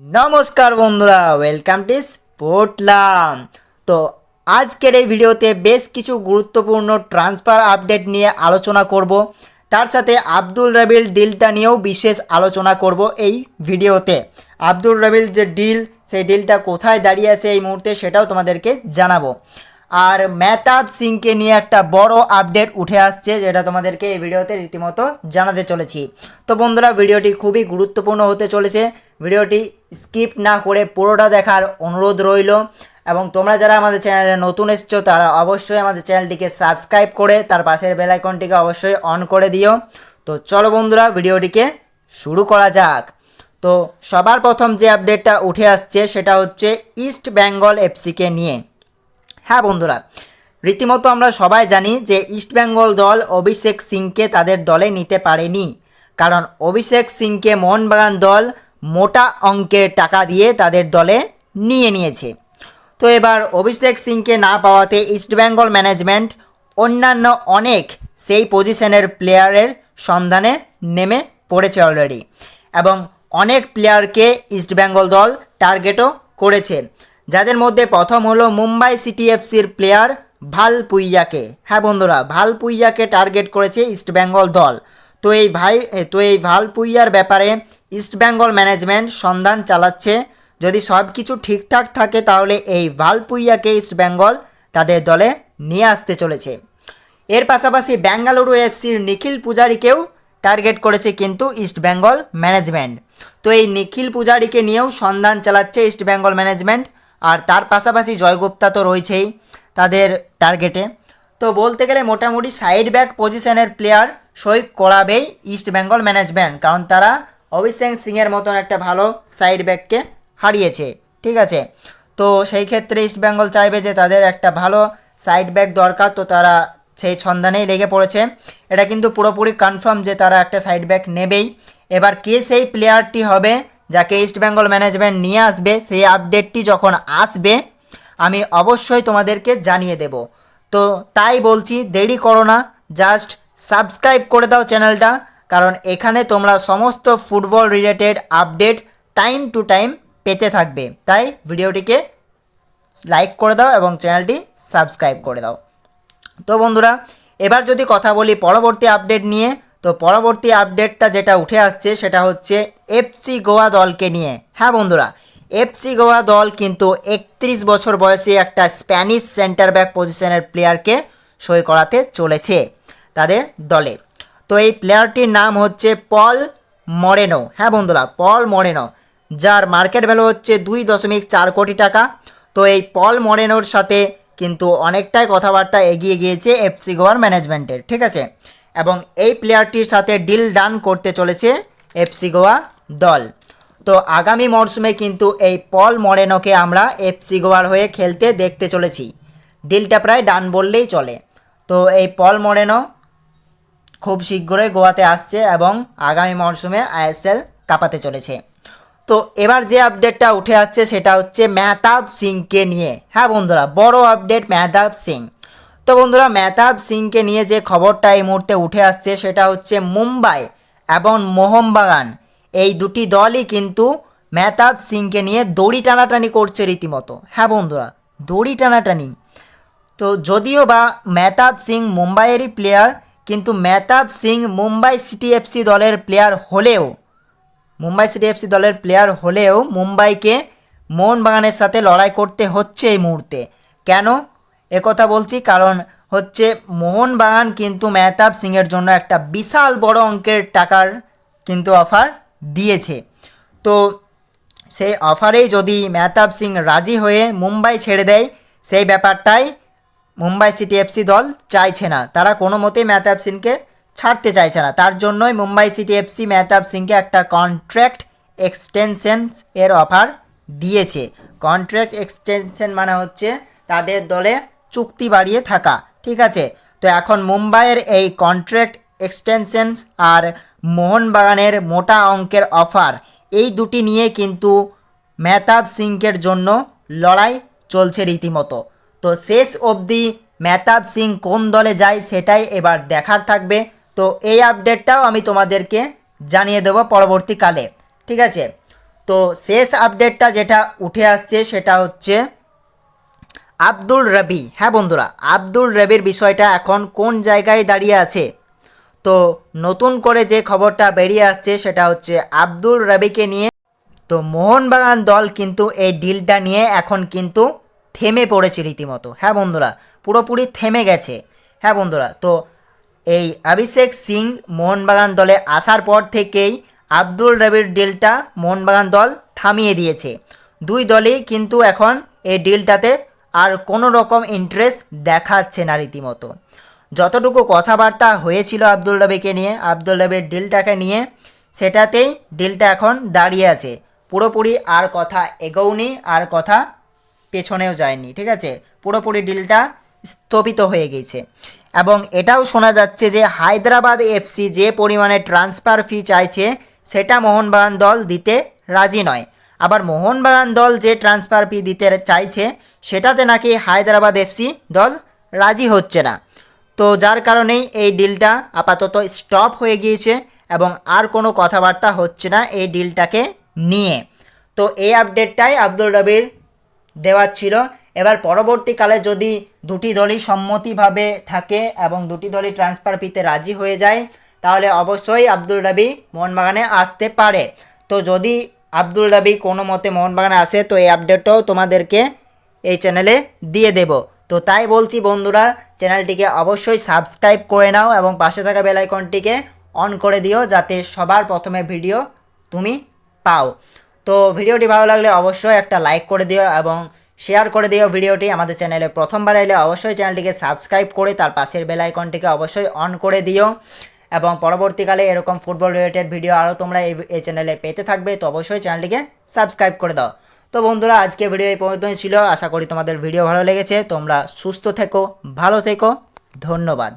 নমস্কার বন্ধুরা welcome to স্পোর্টলাম তো আজকের এই ভিডিওতে বেশ কিছু গুরুত্বপূর্ণ ট্রান্সফার আপডেট নিয়ে আলোচনা করব। তার সাথে আব্দুল রাবিল ডিলটা নিয়েও বিশেষ আলোচনা করব এই ভিডিওতে। আব্দুল রাবিল যে ডিল সেই ডিলটা কোথায় দাঁড়িয়ে আছে এই মুহূর্তে সেটাও তোমাদেরকে জানাব। আর মেহতাব সিংকে নিয়ে একটা বড় আপডেট উঠে আসছে, যেটা তোমাদেরকে এই ভিডিওতে রীতিমতো জানাতে চলেছি। তো বন্ধুরা, ভিডিওটি খুবই গুরুত্বপূর্ণ হতে চলেছে। ভিডিওটি স্কিপ না করে পুরোটা দেখার অনুরোধ রইল। এবং তোমরা যারা আমাদের চ্যানেলে নতুন এসছো, তারা অবশ্যই আমাদের চ্যানেলটিকে সাবস্ক্রাইব করে তার পাশের বেলাইকনটিকে অবশ্যই অন করে দিও। তো চলো বন্ধুরা, ভিডিওটিকে শুরু করা যাক। তো সবার প্রথম যে আপডেটটা উঠে আসছে, সেটা হচ্ছে ইস্ট বেঙ্গল এফসিকে নিয়ে। হ্যাঁ বন্ধুরা, রীতিমতো আমরা সবাই জানি যে ইস্টবেঙ্গল দল অভিষেক সিংকে তাদের দলে নিতে পারেনি। কারণ অভিষেক সিংকে মোহনবাগান দল মোটা অঙ্কের টাকা দিয়ে তাদের দলে নিয়ে নিয়েছে। তো এবার অভিষেক সিংকে না পাওয়াতে ইস্টবেঙ্গল ম্যানেজমেন্ট অন্যান্য অনেক সেই পজিশনের প্লেয়ারের সন্ধানে নেমে পড়েছে অলরেডি এবং অনেক প্লেয়ারকে ইস্টবেঙ্গল দল টার্গেটও করেছে। যাদের মধ্যে প্রথম হলো মুম্বাই সিটি এফসির প্লেয়ার ভালো পুইয়াকে। হ্যাঁ বন্ধুরা, ভালো পুইয়াকে টার্গেট করেছে ইস্টবেঙ্গল দল। তো এই ভাই, তো এই ভালো পুইয়ার ব্যাপারে ইস্টবেঙ্গল ম্যানেজমেন্ট সন্ধান চালাচ্ছে। যদি সব কিছু ঠিকঠাক থাকে, তাহলে এই ভালো পুইয়াকে ইস্টবেঙ্গল তাদের দলে নিয়ে আসতে চলেছে। এর পাশাপাশি বেঙ্গালুরু এফসির নিখিল পূজারীকেও টার্গেট করেছে কিন্তু ইস্টবেঙ্গল ম্যানেজমেন্ট। তো এই নিখিল পূজারীকে নিয়েও সন্ধান চালাচ্ছে ইস্টবেঙ্গল ম্যানেজমেন্ট। আর তার পাশাপাশি জয়গুপ্তা তো রয়েছেই তাদের টার্গেটে তো বলতে গেলে মোটামুটি সাইড ব্যাক পজিশনের প্লেয়ার সই করাবেই ইস্টবেঙ্গল ম্যানেজমেন্ট কারণ তারা অভিষেক সিংয়ের মতন একটা ভালো সাইড ব্যাককে হারিয়েছে, ঠিক আছে? তো সেই ক্ষেত্রে ইস্টবেঙ্গল চাইবে যে তাদের একটা ভালো সাইড ব্যাক দরকার, তো তারা সেই সন্ধানেই লেগে পড়েছে। এটা কিন্তু পুরোপুরি কনফার্ম যে তারা একটা সাইড ব্যাক নেবেই। এবার কে সেই প্লেয়ারটি হবে যাকে ইস্টবেঙ্গল ম্যানেজমেন্ট নিয়ে আসবে, সেই আপডেটটি যখন আসবে, আমি অবশ্যই তোমাদেরকে জানিয়ে দেব। তো তাই বলছি, দেরি করো না জাস্ট সাবস্ক্রাইব করে দাও চ্যানেলটা কারণ এখানে তোমরা সমস্ত football related update time to time পেতে থাকবে। তাই ভিডিওটিকে লাইক করে দাও এবং চ্যানেলটি সাবস্ক্রাইব করে দাও। তো বন্ধুরা, এবার যদি কথা বলি পরবর্তী আপডেট নিয়ে তো পরবর্তী আপডেটটা যেটা উঠে আসছে সেটা হচ্ছে এফসি গোয়া দলকে নিয়ে। হ্যাঁ বন্ধুরা এফসি গোয়া দল কিন্তু একত্রিশ বছর বয়সী একটা স্প্যানিশ সেন্টার ব্যাক পজিশনের প্লেয়ারকে সই করাতে চলেছে তাদের দলে। তো এই প্লেয়ারটির নাম হচ্ছে পল মরেনো হ্যাঁ বন্ধুরা পল মরেনো যার মার্কেট ভ্যালু হচ্ছে দুই দশমিক চার কোটি টাকা। তো এই পল মরেনোর সাথে কিন্তু অনেকটাই কথাবার্তা এগিয়ে গিয়েছে এফসি গোয়ার ম্যানেজমেন্টের ঠিক আছে? এবং এই প্লেয়ারটির সাথে ডিল ডান করতে চলেছে এফসি গোয়া দল। তো আগামী মরশুমে কিন্তু এই পল মরেনোকে আমরা এফসি গোয়ার হয়ে খেলতে দেখতে চলেছি। ডিলটা প্রায় ডান বললেই চলে। তো এই পল মরেনো খুব শীঘ্রই গোয়াতে আসছে এবং আগামী মরশুমে আইএসএল কাঁপাতে চলেছে। তো এবার যে আপডেটটা উঠে আসছে সেটা হচ্ছে মেহতাব সিংকে নিয়ে। হ্যাঁ বন্ধুরা, বড় আপডেট মেহতাব সিং। তো বন্ধুরা মেহতাব সিংকে নিয়ে যে খবরটা এই মুহূর্তে উঠে আসছে সেটা হচ্ছে মুম্বাই এবং মোহনবাগান। এই দুটি দলই কিন্তু মেহতাব সিংকে নিয়ে দড়ি টানাটানি করছে রীতিমতো। হ্যাঁ বন্ধুরা, দড়ি টানাটানি। তো যদিও বা মেহতাব সিং মুম্বাইয়েরই প্লেয়ার কিন্তু মেহতাব সিং মুম্বাই সিটি এফসি দলের প্লেয়ার হলেও, মুম্বাই সিটি এফসি দলের প্লেয়ার হলেও মুম্বাইকে মোহনবাগানের সাথে লড়াই করতে হচ্ছে এই মুহূর্তে। কেন? একথা বলছি কারণ হচ্ছে মোহনবাগান কিন্তু মেহতাব সিংয়ের জন্য একটা বিশাল বড় অঙ্কের টাকার কিন্তু অফার দিয়েছে। তো সেই অফারেই যদি মেহতাব সিং রাজি হয়ে মুম্বাই ছেড়ে দেয়, সেই ব্যাপারটাই মুম্বাই সিটি এফসি দল চাইছে না। তারা কোনো মতেই মেহতাব সিংকে ছাড়তে চাইছে না। তার জন্যই মুম্বাই সিটি এফসি মেহতাব সিংকে একটা কন্ট্রাক্ট এক্সটেনশন এর অফার দিয়েছে। কন্ট্রাক্ট এক্সটেনশন মানে হচ্ছে তাদের দলে চুক্তি বাড়িয়ে থাকা, ঠিক আছে? তো এখন মুম্বাইয়ের এই কন্ট্রাক্ট এক্সটেনশনস আর মোহনবাগানের মোটা অঙ্কের অফার এই দুটি নিয়ে কিন্তু মেহতাব সিংকের জন্য লড়াই চলছে রীতিমতো। তো শেষ অবধি মেহতাব সিং কোন দলে যায় সেটাই এবার দেখার থাকবে। তো এই আপডেটটাও আমি তোমাদেরকে জানিয়ে দেবো পরবর্তীকালে, ঠিক আছে? তো শেষ আপডেটটা যেটা উঠে আসছে সেটা হচ্ছে আব্দুল রবি। হ্যাঁ বন্ধুরা, আব্দুল রবির বিষয়টা এখন কোন জায়গায় দাঁড়িয়ে আছে? তো নতুন করে যে খবরটা বেরিয়ে আসছে সেটা হচ্ছে আব্দুল রবিকে নিয়ে। তো মোহনবাগান দল কিন্তু এই ডিলটা নিয়ে এখন কিন্তু থেমে পড়েছে রীতিমতো। হ্যাঁ বন্ধুরা, পুরোপুরি থেমে গেছে। হ্যাঁ বন্ধুরা, তো এই অভিষেক সিং মোহনবাগান দলে আসার পর থেকেই আব্দুল রবির ডিলটা মোহনবাগান দল থামিয়ে দিয়েছে। দুই দলই কিন্তু এখন এই ডিলটাতে আর কোনো রকম ইন্টারেস্ট দেখাচ্ছে না রীতিমতো। যতটুকু কথাবার্তা হয়েছিল আব্দুল রবিকে নিয়ে, আব্দুল রবির ডিলটাকে নিয়ে, সেটাতেই ডিলটা এখন দাঁড়িয়ে আছে। পুরোপুরি আর কথা এগোয়নি আর কথা পেছনেও যায়নি, ঠিক আছে? পুরোপুরি ডিলটা স্থপিত হয়ে গেছে। এবং এটাও শোনা যাচ্ছে যে হায়দ্রাবাদ এফসি যে পরিমাণে ট্রান্সফার ফি চাইছে, সেটা মোহনবাগান দল দিতে রাজি নয়। আবার মোহনবাগান দল যে ট্রান্সফার ফি দিতে চাইছে, সেটাতে নাকি হায়দ্রাবাদ এফসি দল রাজি হচ্ছে না। তো যার কারণেই এই ডিলটা আপাতত স্টপ হয়ে গিয়েছে এবং আর কোনো কথাবার্তা হচ্ছে না এই ডিলটাকে নিয়ে। তো এই আপডেটটাই আব্দুল রবির দেওয়ার ছিল। এবার পরবর্তীকালে যদি দুটি দলই সম্মতিভাবে থাকে এবং দুটি দলই ট্রান্সফার পিতে রাজি হয়ে যায়, তাহলে অবশ্যই আব্দুল রবি মোহনবাগানে আসতে পারে। তো যদি আব্দুল রবি কোনো মতে মোহনবাগানে আসে তো এই আপডেটটাও তোমাদেরকে এই চ্যানেলে দিয়ে দেব। তো তাই বলছি বন্ধুরা চ্যানেলটিকে অবশ্যই সাবস্ক্রাইব করে নাও এবং পাশে থাকা বেলাইকনটিকে অন করে দিও যাতে সবার প্রথমে ভিডিও তুমি পাও। তো ভিডিওটি ভালো লাগলে অবশ্যই একটা লাইক করে দিও এবং শেয়ার করে দিও ভিডিওটি। আমাদের চ্যানেলে প্রথমবার এলে অবশ্যই চ্যানেলটিকে সাবস্ক্রাইব করে তার পাশের বেলাইকনটিকে অবশ্যই অন করে দিও। এবং পরবর্তীকালে এরকম ফুটবল রিলেটেড ভিডিও আরও তোমরা এই এই চ্যানেলে পেতে থাকবে, তো অবশ্যই চ্যানেলটিকে সাবস্ক্রাইব করে দাও। তো বন্ধুরা, আজকে ভিডিও এই পর্যন্তই ছিল। আশা করি তোমাদের ভিডিও ভালো লেগেছে। তোমরা সুস্থ থেকো, ভালো থেকো। ধন্যবাদ।